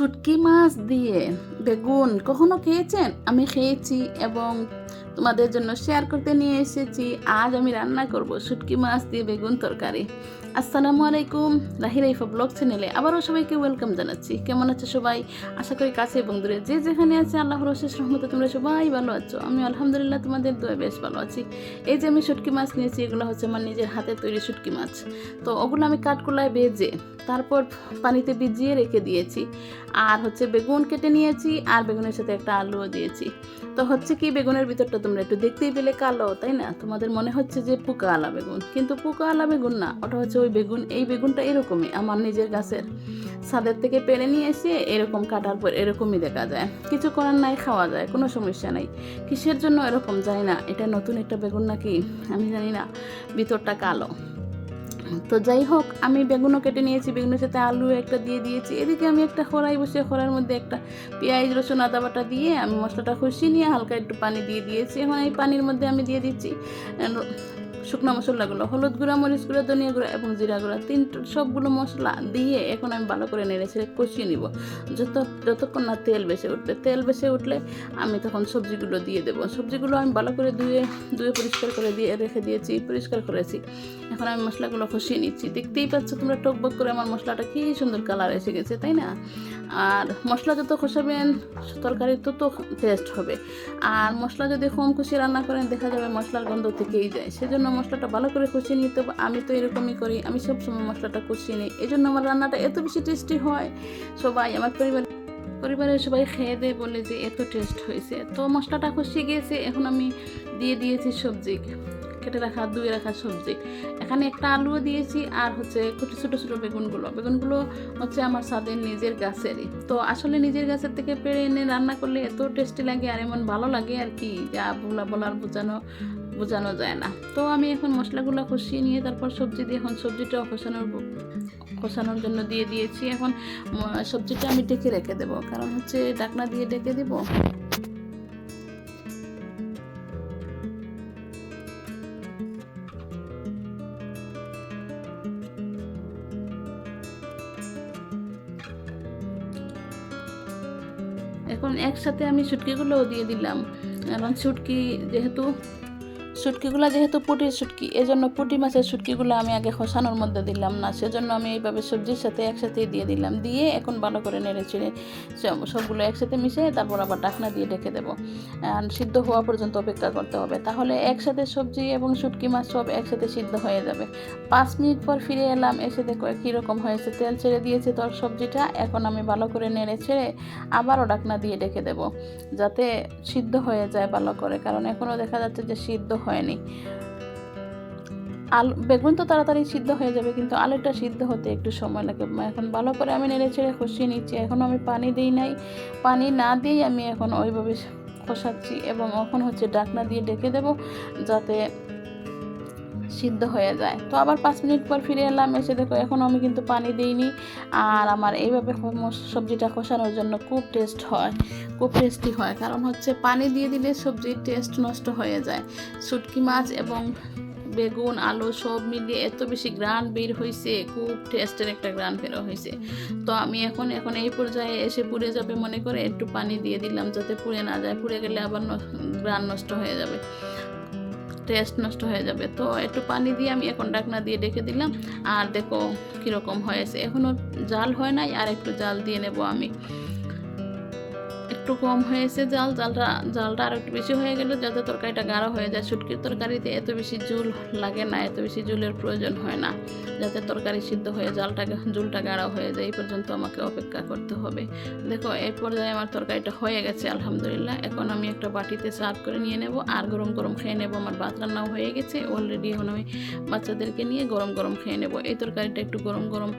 শুটকি মাছ দিয়ে বেগুন কখনো খেয়েছেন? আমি খেয়েছি এবং তোমাদের জন্য শেয়ার করতে নিয়ে এসেছি। আজ আমি রান্না করব শুটকি মাছ দিয়ে বেগুন তরকারি। আসসালামু আলাইকুম রাহি রাইফা ব্লগ চ্যানেলে আবারও সবাইকে ওয়েলকাম জানাচ্ছি। কেমন আছে সবাই? আশা করি কাছে এবং দূরে যে যেখানে আছে আল্লাহর অশেষ রহমতে তোমরা সবাই ভালো আছো। আমি আলহামদুলিল্লাহ তোমাদের দোয়া বেশ ভালো আছি। এই যে আমি শুটকি মাছ নিয়েছি, এগুলো হচ্ছে আমার নিজের হাতে তৈরি শুটকি মাছ। তো ওগুলো আমি কাঠকোলায় ভেজে, তারপর পানিতে ভিজিয়ে রেখে দিয়েছি। আর হচ্ছে বেগুন কেটে নিয়েছি, আর বেগুনের সাথে একটা আলুও দিয়েছি। তো হচ্ছে কি, বেগুনের ভিতরটা তোমরা একটু দেখতেই পেলে কালো, তাই না? তোমাদের মনে হচ্ছে যে পোকা আলা বেগুন। কিন্তু পোকা আলা বেগুন না, ওটা হচ্ছে ওই বেগুন, এই বেগুনটা এরকমই আমার নিজের গাছের ছাদের থেকে পেরে নিয়ে এসে এরকম কাটার পর এরকমই দেখা যায়। কিছু করার নাই, খাওয়া যায়, কোনো সমস্যা নাই। কিসের জন্য এরকম জানি না, এটা নতুন একটা বেগুন নাকি? আমি জানি না, ভিতরটা কালো। তো যাই হোক, আমি বেগুনও কেটে নিয়েছি, বেগুনের সাথে আলু একটা দিয়ে দিয়েছি। এদিকে আমি একটা খড়াই বসে খড়ার মধ্যে একটা পেঁয়াজ, রসুন, আদা বাটা দিয়ে আমি মশলাটা খুশি নিয়ে হালকা একটু পানি দিয়ে দিয়েছি। এখন এই পানির মধ্যে আমি দিয়ে দিচ্ছি শুকনো মশলাগুলো, হলুদ গুঁড়া, মরিচ গুঁড়া, ধনিয়া গুঁড়া এবং জিরা গুঁড়া তিন সবগুলো মশলা দিয়ে এখন আমি ভালো করে নেড়ে ছেড়ে কষিয়ে নিব। যত, যতক্ষণ না তেল বেশি উঠবে, তেল বেশি উঠলে আমি তখন সবজিগুলো দিয়ে দেবো। সবজিগুলো আমি ভালো করে ধুয়ে ধুয়ে পরিষ্কার করে দিয়ে রেখে দিয়েছি, পরিষ্কার করেছি। এখন আমি মশলাগুলো কষিয়ে নিচ্ছি। দেখতেই পাচ্ছ তোমরা টকবক করে আমার মশলাটা কী সুন্দর কালার এসে গেছে, তাই না? আর মশলা যত কষাবেন, তরকারি তত টেস্ট হবে। আর মশলা যদি কম খুশি রান্না করেন, দেখা যাবে মশলার গন্ধ থেকেই যায়। সেজন্য মশলাটা ভালো করে কষিয়ে নিতে আমি তো এরকমই করি। আমি সবসময় মশলাটা কষিয়ে নিই। এই জন্য আমার রান্নাটা এত বেশি টেস্টি হয়। সবাই আমার পরিবার, পরিবারের সবাই খেয়ে দিয়ে বলে যে এত টেস্ট হয়েছে। তো মশলাটা কষিয়ে গিয়েছে। এখন আমি দিয়ে দিয়েছি সবজি। কেটে রাখা, ধুয়ে রাখা সবজি। এখানে একটা আলুও দিয়েছি আর হচ্ছে ছোটো ছোটো বেগুনগুলো। বেগুনগুলো হচ্ছে আমার স্বাদের নিজের গাছেরই। তো আসলে নিজের গাছের থেকে পেড়ে এনে রান্না করলে এত টেস্টি লাগে আর এমন ভালো লাগে আর কি, যা বলা, বলার বোঝানো বোঝানো যায় না। তো আমি এখন মশলাগুলো কষিয়ে নিয়ে তারপর সবজি দিয়ে এখন সবজিটাও কষানোর কষানোর জন্য দিয়ে দিয়েছি। এখন সবজিটা আমি ডেকে রেখে দেবো। কারণ হচ্ছে ডাকনা দিয়ে ডেকে দেবো। এখন একসাথে আমি শুটকিগুলোও দিয়ে দিলাম। এবং শুটকি যেহেতু শুটকিগুলো যেহেতু পুটির শুটকি এজন্য পুটি মাছের শুটকিগুলো আমি আগে খসানোর মধ্যে দিলাম না, সেজন্য আমি এইভাবে সবজির সাথে একসাথেই দিয়ে দিলাম। দিয়ে এখন ভালো করে নেড়ে চেড়ে সবগুলো একসাথে মিশিয়ে তারপর আবার ডাকনা দিয়ে ঢেকে দেবো। আর সিদ্ধ হওয়া পর্যন্ত অপেক্ষা করতে হবে। তাহলে একসাথে সবজি এবং শুটকি মাছ সব একসাথে সিদ্ধ হয়ে যাবে। পাঁচ মিনিট পর ফিরে এলাম, এসে দেখো কীরকম হয়েছে। তেল ছেড়ে দিয়েছে তোর সবজিটা, এখন আমি ভালো করে নেড়ে ছেড়ে আবারও ডাকনা দিয়ে ডেকে দেবো, যাতে সিদ্ধ হয়ে যায় ভালো করে। কারণ এখনও দেখা যাচ্ছে যে সিদ্ধ হয়নি। আলু বেগুন তো তাড়াতাড়ি সিদ্ধ হয়ে যাবে, কিন্তু আলুটা সিদ্ধ হতে একটু সময় লাগে। এখন ভালো করে আমি নেড়ে ছেড়ে খসিয়ে নিচ্ছি। এখন আমি পানি দিই নাই। পানি না দিয়েই আমি এখন ওইভাবে খসাচ্ছি এবং এখন হচ্ছে ডাকনা দিয়ে ডেকে দেব যাতে সিদ্ধ হয়ে যায়। তো আবার পাঁচ মিনিট পর ফিরে এলাম, এসে দেখো এখন আমি কিন্তু পানি দিইনি। আর আমার এইভাবে সবজিটা কষানোর জন্য খুব টেস্ট হয়, খুব টেস্টি হয়। কারণ হচ্ছে পানি দিয়ে দিলে সবজির টেস্ট নষ্ট হয়ে যায়। শুটকি মাছ এবং বেগুন, আলু সব মিলিয়ে এত বেশি গ্রান বের হয়েছে খুব টেস্টের একটা গ্রান বের হয়েছে তো আমি এখন এখন এই পর্যায়ে এসে পুড়ে যাবে মনে করে একটু পানি দিয়ে দিলাম যাতে পুড়ে না যায়, পুড়ে গেলে আবার গ্রান নষ্ট হয়ে যাবে। টেস্ট নষ্ট হয়ে যাবে। তো একটু পানি দিয়ে আমি এখন ডাকনা দিয়ে ডেকে দিলাম। আর দেখো কীরকম হয়েছে। এখনও জাল হয় নাই। আর একটু জাল দিয়ে নেব আমি। একটু কম হয়েছে জাল, জালটা জালটা আর একটু বেশি হয়ে গেলে যাতে তরকারিটা গাঢ় হয়ে যায়। শুটকির তরকারিতে এত বেশি জুল লাগে না, এত বেশি জুলের প্রয়োজন হয় না, যাতে তরকারি সিদ্ধ হয়ে জালটা জুলটা গাঢ় হয়ে যায়। এই পর্যন্ত আমাকে অপেক্ষা করতে হবে। দেখো, এই পর্যায়ে আমার তরকারিটা হয়ে গেছে, আলহামদুলিল্লাহ। এখন আমি একটা বাটিতে সার্ভ করে নিয়ে নেব আর গরম গরম খেয়ে নেব। আমার ভাত রান্নাও হয়ে গেছে অলরেডি এখন আমি বাচ্চাদেরকে নিয়ে গরম গরম খেয়ে নেব। এই তরকারিটা একটু গরম গরম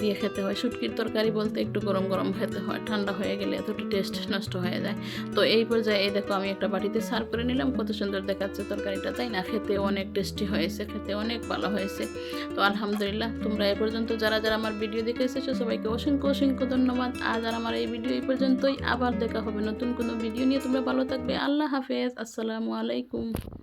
দিয়ে খেতে হয়। শুটকির তরকারি বলতে একটু গরম গরম খেতে হয়। ঠান্ডা হয়ে গেলে এতটা টেস্ট নষ্ট হয়ে যায়। তো এই পর্যায়ে এই দেখো আমি একটা বাটিতে সার্ভ করে নিলাম। কত সুন্দর দেখাচ্ছে তরকারিটা, তাই না? খেতে অনেক টেস্টি হয়েছে, খেতে অনেক ভালো হয়েছে। তো আলহামদুলিল্লাহ, তোমরা এ পর্যন্ত যারা যারা আমার ভিডিও দেখে এসেছ, সবাইকে অসংখ্য অসংখ্য ধন্যবাদ। আজ আর আমার এই ভিডিও এই পর্যন্তই, আবার দেখা হবে নতুন কোনো ভিডিও নিয়ে। তোমরা ভালো থাকবে। আল্লাহ হাফেজ। আসসালামু আলাইকুম।